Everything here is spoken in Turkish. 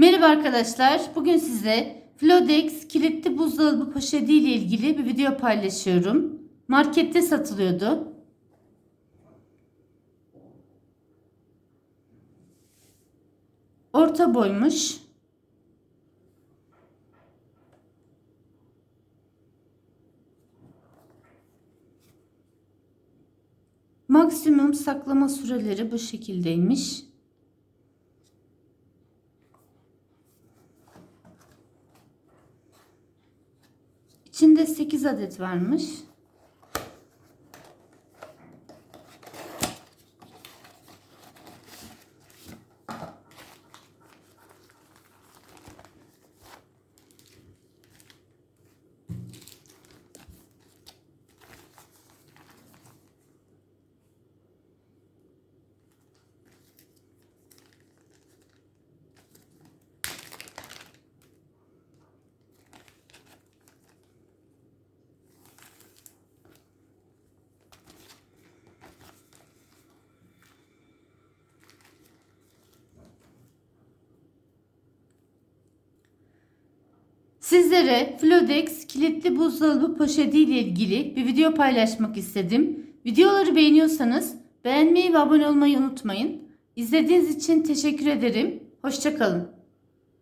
Merhaba arkadaşlar. Bugün size Flodex kilitli buzdolabı poşeti ile ilgili bir video paylaşıyorum. Markette satılıyordu. Orta boymuş. Maksimum saklama süreleri bu şekildeymiş. İçinde 8 adet varmış. Sizlere Flodex kilitli buzdolabı poşeti ile ilgili bir video paylaşmak istedim. Videoları beğeniyorsanız beğenmeyi ve abone olmayı unutmayın. İzlediğiniz için teşekkür ederim. Hoşçakalın.